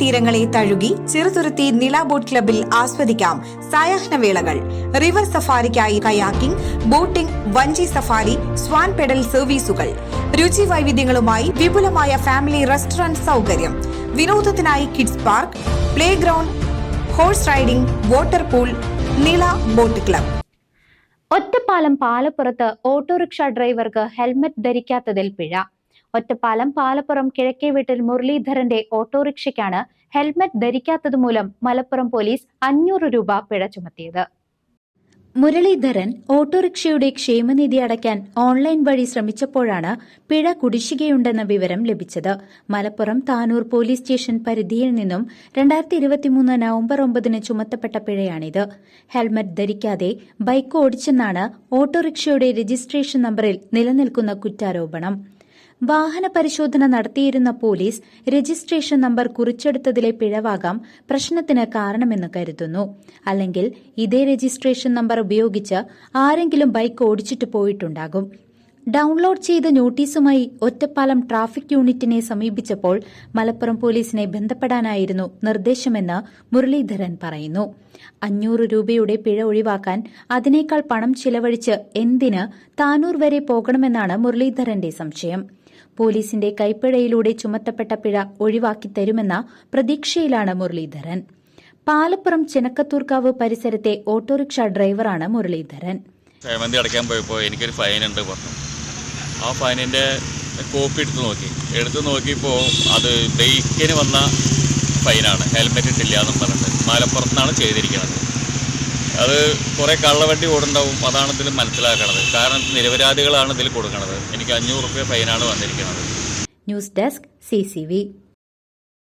തീരങ്ങളെ തഴുകി ചെറുതുരുത്തി നില ബോട്ട് ക്ലബിൽ ആസ്വദിക്കാം സായാഹ്നവേളകൾ റിവർ സഫാരിക്കായി കയാക്കിംഗ് ബോട്ടിംഗ് വഞ്ചി സഫാരി സ്വാൻ പെഡൽ സർവീസുകൾ. രുചി വൈവിധ്യങ്ങളുമായി വിപുലമായ ഫാമിലി റെസ്റ്റോറന്റ് സൗകര്യം. വിനോദത്തിനായി kids park play ground horse riding water pool Nila boat club. Ottapalam പാലപ്പുറത്ത് ഓട്ടോറിക്ഷ ഡ്രൈവർക്ക് ഹെൽമറ്റ് ധരിക്കാത്തതിൽ പിഴ. ഒറ്റപ്പാലം പാലപ്പുറം കിഴക്കേ വീട്ടിൽ മുരളീധരന്റെ ഓട്ടോറിക്ഷയ്ക്കാണ് ഹെൽമറ്റ് ധരിക്കാത്തത് മൂലം മലപ്പുറം പോലീസ് അഞ്ഞൂറ് രൂപ പിഴ ചുമത്തിയത്. മുരളീധരൻ ഓട്ടോറിക്ഷയുടെ ക്ഷേമനിധി അടയ്ക്കാൻ ഓൺലൈൻ വഴി ശ്രമിച്ചപ്പോഴാണ് പിഴ കുടിശ്ശികയുണ്ടെന്ന വിവരം ലഭിച്ചത്. മലപ്പുറം താനൂർ പോലീസ് സ്റ്റേഷൻ പരിധിയിൽ നിന്നും രണ്ടായിരത്തി ഇരുപത്തിമൂന്ന് നവംബർ ഒമ്പതിന് ചുമത്തപ്പെട്ട പിഴയാണിത്. ഹെൽമറ്റ് ധരിക്കാതെ ബൈക്ക് ഓടിച്ചെന്നാണ് ഓട്ടോറിക്ഷയുടെ രജിസ്ട്രേഷൻ നമ്പറിൽ നിലനിൽക്കുന്ന കുറ്റാരോപണം. വാഹന പരിശോധന നടത്തിയിരുന്ന പോലീസ് രജിസ്ട്രേഷൻ നമ്പർ കുറിച്ചെടുത്തതിലെ പിഴവാകാം പ്രശ്നത്തിന് കാരണമെന്ന് കരുതുന്നു. അല്ലെങ്കിൽ ഇതേ രജിസ്ട്രേഷൻ നമ്പർ ഉപയോഗിച്ച് ആരെങ്കിലും ബൈക്ക് ഓടിച്ചിട്ട് പോയിട്ടുണ്ടാകും. ഡൌൺലോഡ് ചെയ്ത നോട്ടീസുമായി ഒറ്റപ്പാലം ട്രാഫിക് യൂണിറ്റിനെ സമീപിച്ചപ്പോൾ മലപ്പുറം പോലീസിനെ ബന്ധപ്പെടാനായിരുന്നു നിർദ്ദേശമെന്ന് മുരളീധരൻ പറയുന്നു. അഞ്ഞൂറ് രൂപയുടെ പിഴ ഒഴിവാക്കാൻ അതിനേക്കാൾ പണം ചിലവഴിച്ച് എന്തിന് താനൂർ വരെ പോകണമെന്നാണ് മുരളീധരന്റെ സംശയം. പോലീസിന്റെ കൈപ്പിഴയിലൂടെ ചുമത്തപ്പെട്ട പിഴ ഒഴിവാക്കി തരുമെന്ന പ്രതീക്ഷയിലാണ് മുരളീധരൻ. പാലപ്പുറം ചെനക്കത്തൂർക്കാവ് പരിസരത്തെ ഓട്ടോറിക്ഷ ഡ്രൈവറാണ് മുരളീധരൻ. അടയ്ക്കാൻ പോയപ്പോൾ എനിക്കൊരു ഫൈൻ ഉണ്ട് പറഞ്ഞു. ആ ഫൈനിന്റെ കോപ്പി എടുത്ത് നോക്കി. എടുത്ത് നോക്കിയപ്പോൾ അത് ബൈക്കിന് വന്ന ഫൈനാണ്. ഹെൽമെറ്റ് ഇട്ടില്ല എന്നും പറഞ്ഞിട്ട്. മലപ്പുറത്താണ് ചെയ്തിരിക്കുന്നത് അത് കുറേ കള്ളവണ്ടി ഓടുണ്ടാവും അതാണ് ഇതിൽ മനസ്സിലാക്കണത്. കാരണം നിരപരാധികളാണ് ഇതിൽ കൊടുക്കുന്നത് എനിക്ക് അഞ്ഞൂറ് റുപ്യ ഫൈനാണ് വന്നിരിക്കുന്നത് ന്യൂസ് ഡെസ്ക് സി